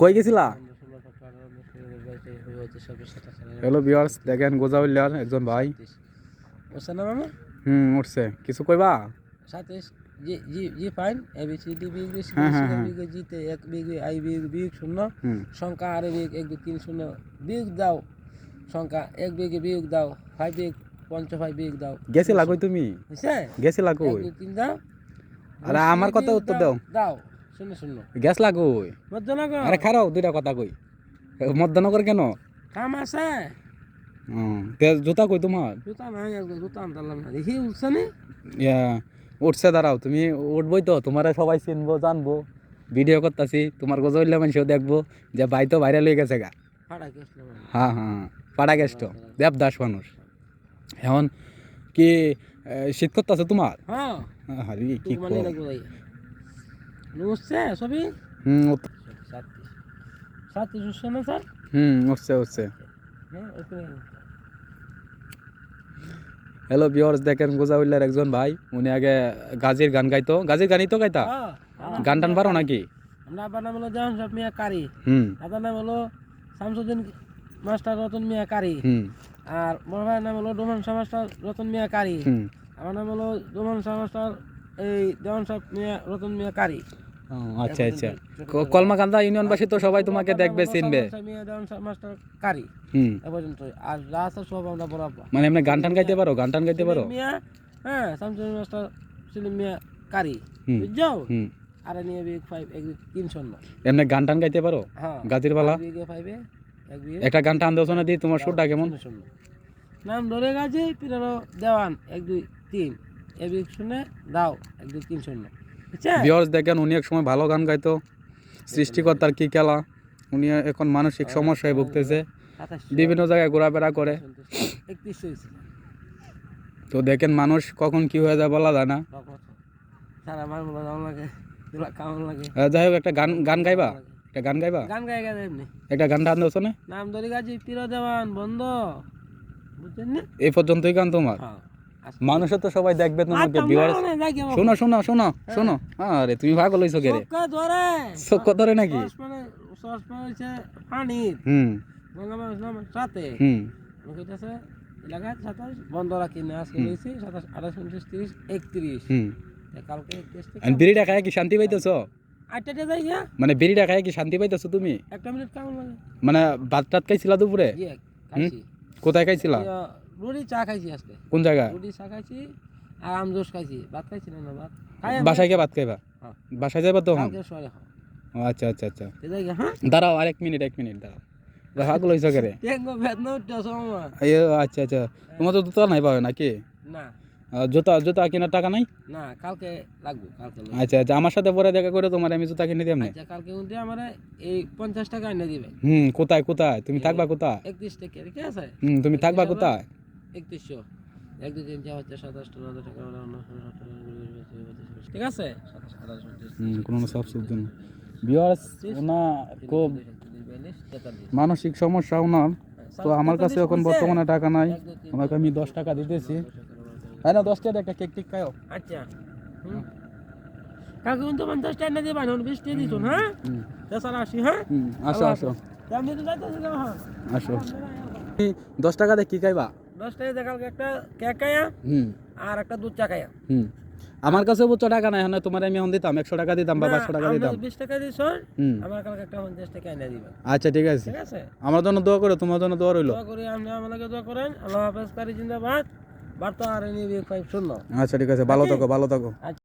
কই গেছিলা? হ্যালো বিয়ার্স দেখেন গোজাউল্লার একজন ভাই। নাম আমার হুম উঠছে। কিছু কইবা? সাতাইশ G G G fine A B C D big B C D C. Big জিতে আই শূন্য সংখ্যা আর এক তিন শূন্য বিগ দাও। সংখ্যা এক বিগ দাও। ফাইভ বিগ পঞ্চ ফাইভ বিগ দাও। গেছিলা কই তুমি? বুঝছে গেছিলা এক কই তিন দাও। আরে আমার কথা উত্তর দাও। দাও। শূন্য শূন্য। গেছলা কই মধ্যনগর। আরে খারাও দুইটা কথা কই। মধ্যনগর কেন? কাম আছে। জুতা কই তোমার? জুতা নাই জুতা আনতাম না। দেখি উঠছে নি? ইয়া উঠছে দাঁড়াও তুমি উঠবই তো তোমারা সবাই চিনবো জানব। ভিডিও করতেছি তোমার গজল্লা মানুষও দেখব যে ভাই তো ভাইরাল হয়ে গেছে গা। হ্যাঁ হ্যাঁ পাড়া গেষ্ট দেবদাস মানুষ। এখন কি শীত করতেছে তোমার? হ্যাঁ। আরে কি টুক মানে কর লাগবো ভাই উঠছে? সবই হুম সাতত্রিশ উঠছে না স্যার? হুম উঠছে উঠছে। হ্যাঁ হ্যালো বিয়র্স দেখেন গোজাউল্লার একজন ভাই। উনি আগে গাজির গান গাইতো। গাজির গানই তো গাইতা? হ্যাঁ গান টান পারো নাকি? আমরা আবার নাম হলো জাহান সাহেব মিয়া কারি। হুম। দাদার নাম হলো শামসুদ্দিন মাস্টার রতন মিয়া কারি। হুম। আর বড় ভাইয়ের নাম হলো ডোমান শাহ মাস্টার রতন মিয়া কারি। হুম। আমার নাম হলো ডোমান শাহ মাস্টার এই দেওয়ান সাহেব মিয়া রতন মিয়া কারি। আচ্ছা আচ্ছা। ক- কলমাকান্দা ইউনিয়নবাসী তো সবাই তোমাকে দেখবে চিনবে। কারি। হুম। পর্যন্ত। আর যা আছে সব আমরা বড় মানে এমনি গান টান গাইতে পারো? গান টান গাইতে পারো? হ্যাঁ মাস্টার সেলিম মিয়া কারি। বুঝছ? হুম। আর নিয়ে বিগ ফাইভ এক তিন শূন্য এমনি গান টান গাইতে পারো? হ্যাঁ গাজির বালা? ফাইভে একটা গান টান দেওছো না দি তোমার সুরটা কেমন? নাম ধরে গেছে পিরানো দেওয়ান এক দুই তিন। এ শুনে দাও এক দুই তিন শূন্য বিয়র্স দেখেন উনি এক সময় ভালো গান গাইতো। সৃষ্টিকর্তার কি খেলা? উনি এখন মানসিক সমস্যায় ভুগতেছে। বিভিন্ন জায়গায় ঘোরাফেরা করে। তো দেখেন মানুষ কখন কি হয়ে যায় বলা যায় না। হয় যাই হোক একটা গান গান গাইবা? একটা গান গাইবা? গান গেছে এমনি। একটা গান টান দেওছো না নাম ধরে গেছে পিরো দেওয়ান বন্ধ। বুঝছেন এই পর্যন্তই গান তোমার। আচ্ছা। মানুষের তো সবাই দেখবে তোমাকে শোনো শোনো শোনো শোনো। আরে তুমি ভাগল হইছো কে রে? ধরে। নাকি? পানির। হুম। মানুষ সাথে। সাতাশ বন্ধ রাখি না আজকে রয়েছে সাতাশ আঠাশ উনত্রিশ তিরিশ একত্রিশ। হুম। তা কালকে একত্রিশ বিড়িটা খায় কি শান্তি পাইতেছো? মানে বিড়িটা খায় কি শান্তি পাইতেছো তুমি? একটা মিনিট কেমন মানে ভাত টাত খাইছিলা দুপুরে? কোথায় খাইছিলা? রুটি চা খাইছি আজকে। কোন জায়গায় রুটি চা খাইছি আর আম জুস খাইছি। ভাত খাইছি না ভাত। বাসায় গিয়ে ভাত খাইবা? হ্যাঁ। বাসায় যাবা তো আচ্ছা আচ্ছা আচ্ছা। হ্যাঁ? দাঁড়াও আরেক মিনিট এক মিনিট দাঁড়াও। আচ্ছা আচ্ছা। তোমার তো জুতা নাই পাবে নাকি? না। জুতা জুতা কেনার টাকা নাই? না কালকে লাগবে কালকে আচ্ছা আচ্ছা আমার সাথে পরে দেখা করে তোমার আমি জুতা কিনে দিই আচ্ছা কালকে আমার এই পঞ্চাশ টাকা এনে দিবে। হুম কোথায় কোথায়? তুমি থাকবা কোথায়? একত্রিশ টাকা ঠিক আছে? হুম তুমি থাকবা কোথায়? একত্রিশশো। এক দুই তিন চার হচ্ছে সাতাশটা নয় টাকা ছাব্বিশ, ঠিক আছে সাতাশ কোনো সব সুবিধা নেই। বিয়ার্স ওনা খুব। মানসিক সমস্যা ওনার তো আমার কাছে এখন বর্তমানে টাকা নাই। ওনাকে আমি দশ টাকা দিতেছি। তাই না? দশ টাকা একটা কেক টিক খাও আচ্ছা। কালকে কিন্তু পঞ্চাশ টাকা এনে দিবেন এখন বিশ টাকা দিচ্ছুন হ্যাঁ? তেসারা আশি হ্যাঁ? আসো আসো। না হ্যাঁ। আসো। দশ টাকা দিয়ে কি খাইবা? দশ টাকা দিয়ে একটা কেক খাইয়া হুম। আর একটা দুধ চাকায়া হুম। আমার কাছে বুঝছ টাকা নাই হ্যাঁ তোমার আমি এখন দিতাম একশো টাকা দিতাম বা পাঁচশো টাকা দিতাম। বিশ টাকা দিস হুম। আমার কালকে একটা পঞ্চাশ টাকা এনে দিবেন আচ্ছা ঠিক আছে। ঠিক আছে? আমার জন্য দোয়া করো তোমার জন্য দোয়া রইল। দোয়া করি আপনি আমাকে দোয়া করেন। আল্লাহ হাফেজ কারি জিন্দাবাদ। বার্তা আর এনে শূন্য। আচ্ছা ঠিক আছে ভালো থাকো ভালো থাকো।